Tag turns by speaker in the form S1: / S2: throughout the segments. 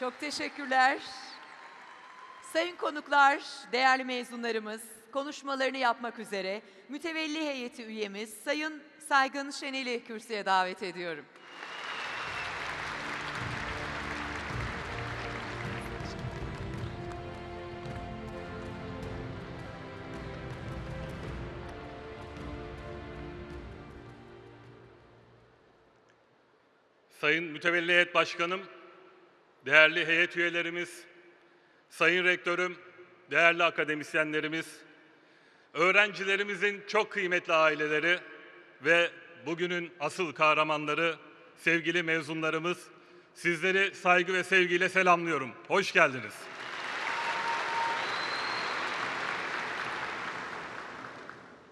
S1: Çok teşekkürler. Sayın konuklar, değerli mezunlarımız, konuşmalarını yapmak üzere mütevelli heyeti üyemiz Sayın Saygın Şenel'i kürsüye davet ediyorum.
S2: Sayın Mütevelli Heyet Başkanım, değerli heyet üyelerimiz, Sayın Rektörüm, değerli akademisyenlerimiz, öğrencilerimizin çok kıymetli aileleri ve bugünün asıl kahramanları, sevgili mezunlarımız, sizleri saygı ve sevgiyle selamlıyorum. Hoş geldiniz.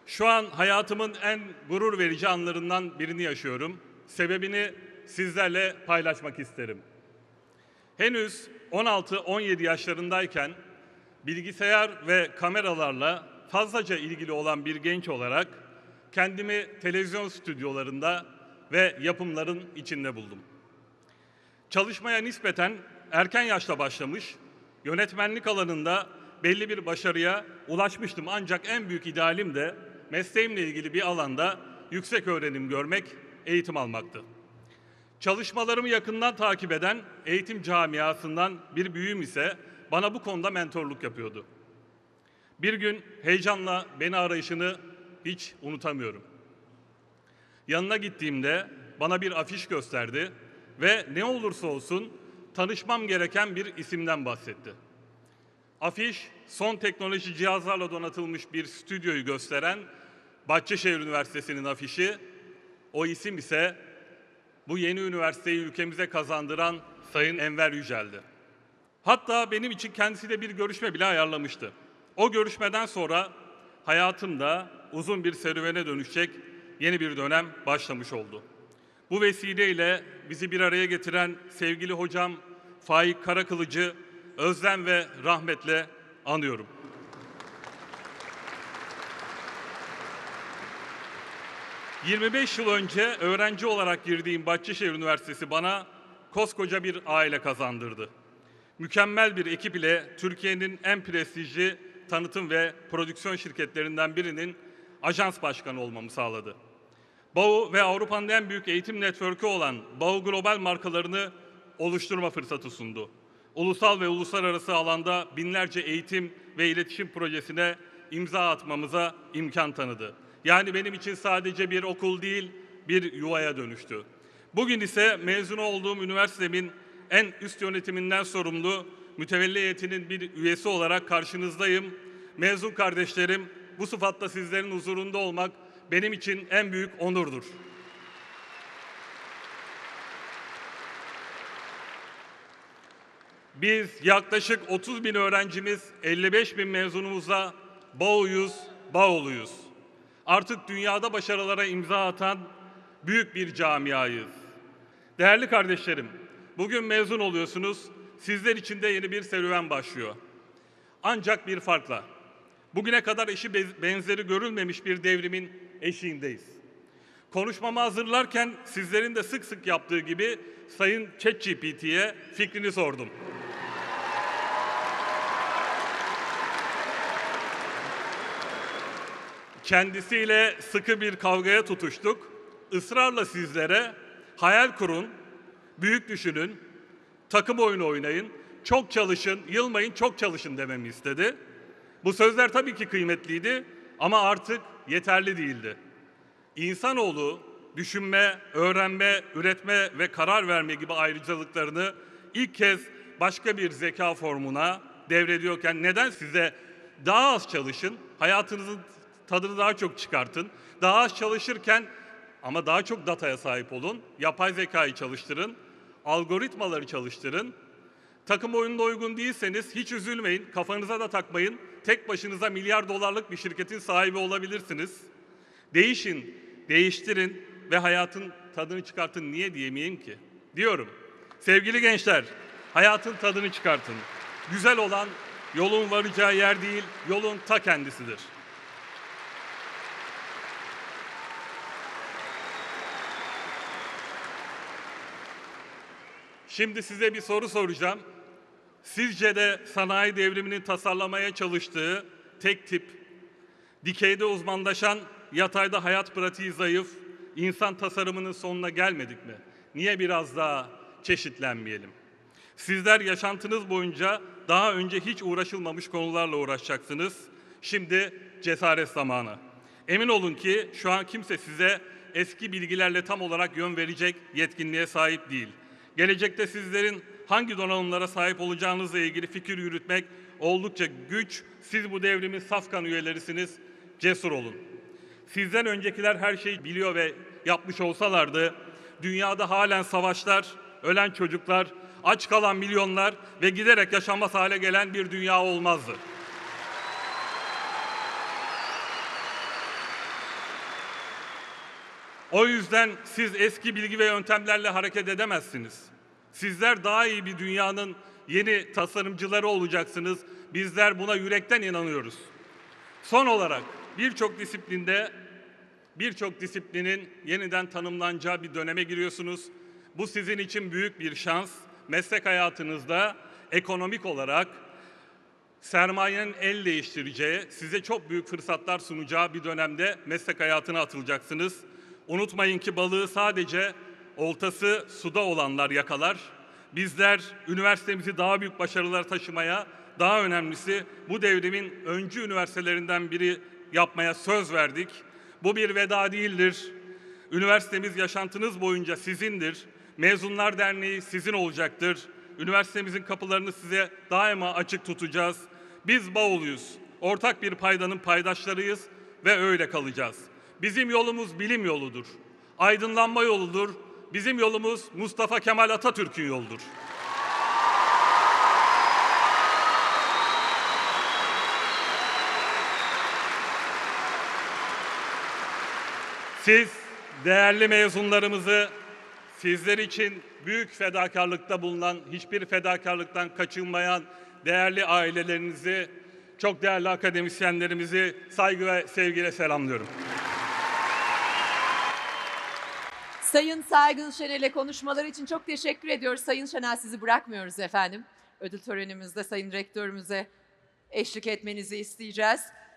S2: Şu an hayatımın en gurur verici anlarından birini yaşıyorum. Sebebini sizlerle paylaşmak isterim. Henüz 16-17 yaşlarındayken bilgisayar ve kameralarla fazlaca ilgili olan bir genç olarak kendimi televizyon stüdyolarında ve yapımların içinde buldum. Çalışmaya nispeten erken yaşta başlamış, yönetmenlik alanında belli bir başarıya ulaşmıştım. Ancak en büyük idealim de mesleğimle ilgili bir alanda yüksek öğrenim görmek, eğitim almaktı. Çalışmalarımı yakından takip eden eğitim camiasından bir büyüğüm ise bana bu konuda mentorluk yapıyordu. Bir gün heyecanla beni arayışını hiç unutamıyorum. Yanına gittiğimde bana bir afiş gösterdi ve ne olursa olsun tanışmam gereken bir isimden bahsetti. Afiş, son teknoloji cihazlarla donatılmış bir stüdyoyu gösteren Bahçeşehir Üniversitesi'nin afişi. O isim ise bu yeni üniversiteyi ülkemize kazandıran Sayın Enver Yücel'di. Hatta benim için kendisiyle bir görüşme bile ayarlamıştı. O görüşmeden sonra hayatımda uzun bir serüvene dönüşecek yeni bir dönem başlamış oldu. Bu vesileyle bizi bir araya getiren sevgili hocam Faik Karakılıcı özlem ve rahmetle anıyorum. ...25 yıl önce öğrenci olarak girdiğim Bahçeşehir Üniversitesi bana koskoca bir aile kazandırdı. Mükemmel bir ekip ile Türkiye'nin en prestijli tanıtım ve prodüksiyon şirketlerinden birinin ajans başkanı olmamı sağladı. BAU ve Avrupa'nın en büyük eğitim network'ü olan BAU Global markalarını oluşturma fırsatı sundu. Ulusal ve uluslararası alanda binlerce eğitim ve iletişim projesine imza atmamıza imkan tanıdı. Yani benim için sadece bir okul değil, bir yuvaya dönüştü. Bugün ise mezun olduğum üniversitemin en üst yönetiminden sorumlu mütevelli heyetinin bir üyesi olarak karşınızdayım. Mezun kardeşlerim, bu sıfatla sizlerin huzurunda olmak benim için en büyük onurdur. Biz yaklaşık 30 bin öğrencimiz, 55 bin mezunumuzla Bağuyuz, Bağoluyuz. Artık dünyada başarılara imza atan büyük bir camiayız. Değerli kardeşlerim, bugün mezun oluyorsunuz. Sizler için de yeni bir serüven başlıyor. Ancak bir farkla. Bugüne kadar eşi benzeri görülmemiş bir devrimin eşiğindeyiz. Konuşmamı hazırlarken sizlerin de sık sık yaptığı gibi Sayın ChatGPT'ye fikrini sordum. Kendisiyle sıkı bir kavgaya tutuştuk. Israrla sizlere hayal kurun, büyük düşünün, takım oyunu oynayın, çok çalışın, yılmayın, çok çalışın dememi istedi. Bu sözler tabii ki kıymetliydi ama artık yeterli değildi. İnsanoğlu düşünme, öğrenme, üretme ve karar verme gibi ayrıcalıklarını ilk kez başka bir zeka formuna devrediyorken neden size daha az çalışın, hayatınızın tadını daha çok çıkartın, daha az çalışırken ama daha çok dataya sahip olun, yapay zekayı çalıştırın, algoritmaları çalıştırın, Takım oyununa uygun değilseniz hiç üzülmeyin, kafanıza da takmayın. Tek başınıza milyar dolarlık bir şirketin sahibi olabilirsiniz. Değişin, değiştirin ve hayatın tadını çıkartın. Niye diyemeyeyim ki? Diyorum. Sevgili gençler, hayatın tadını çıkartın. Güzel olan yolun varacağı yer değil, yolun ta kendisidir. Şimdi size bir soru soracağım. Sizce de sanayi devriminin tasarlamaya çalıştığı tek tip, dikeyde uzmanlaşan, yatayda hayat pratiği zayıf, insan tasarımının sonuna gelmedik mi? Niye biraz daha çeşitlenmeyelim? Sizler yaşantınız boyunca daha önce hiç uğraşılmamış konularla uğraşacaksınız. Şimdi cesaret zamanı. Emin olun ki şu an kimse size eski bilgilerle tam olarak yön verecek yetkinliğe sahip değil. Gelecekte sizlerin hangi donanımlara sahip olacağınızla ilgili fikir yürütmek oldukça güç. Siz bu devrimin safkan üyelerisiniz. Cesur olun. Sizden öncekiler her şeyi biliyor ve yapmış olsalardı, dünyada halen savaşlar, ölen çocuklar, aç kalan milyonlar ve giderek yaşanmaz hale gelen bir dünya olmazdı. O yüzden siz eski bilgi ve yöntemlerle hareket edemezsiniz. Sizler daha iyi bir dünyanın yeni tasarımcıları olacaksınız. Bizler buna yürekten inanıyoruz. Son olarak birçok disiplinde birçok disiplinin yeniden tanımlanacağı bir döneme giriyorsunuz. Bu sizin için büyük bir şans. Meslek hayatınızda ekonomik olarak sermayenin el değiştireceği, size çok büyük fırsatlar sunacağı bir dönemde meslek hayatına atılacaksınız. Unutmayın ki balığı sadece oltası suda olanlar yakalar. Bizler üniversitemizi daha büyük başarılar taşımaya, daha önemlisi bu devrimin öncü üniversitelerinden biri yapmaya söz verdik. Bu bir veda değildir. Üniversitemiz yaşantınız boyunca sizindir. Mezunlar Derneği sizin olacaktır. Üniversitemizin kapılarını size daima açık tutacağız. Biz Bağoluyuz. Ortak bir paydanın paydaşlarıyız ve öyle kalacağız. Bizim yolumuz bilim yoludur. Aydınlanma yoludur. Bizim yolumuz Mustafa Kemal Atatürk'ün yoludur. Siz değerli mezunlarımızı sizler için büyük fedakarlıkta bulunan, hiçbir fedakarlıktan kaçınmayan değerli ailelerinizi, çok değerli akademisyenlerimizi saygı ve sevgiyle selamlıyorum.
S1: Sayın Saygın Şenel'e konuşmaları için çok teşekkür ediyoruz. Sayın Şenel sizi bırakmıyoruz efendim. Ödül törenimizde Sayın Rektörümüze eşlik etmenizi isteyeceğiz.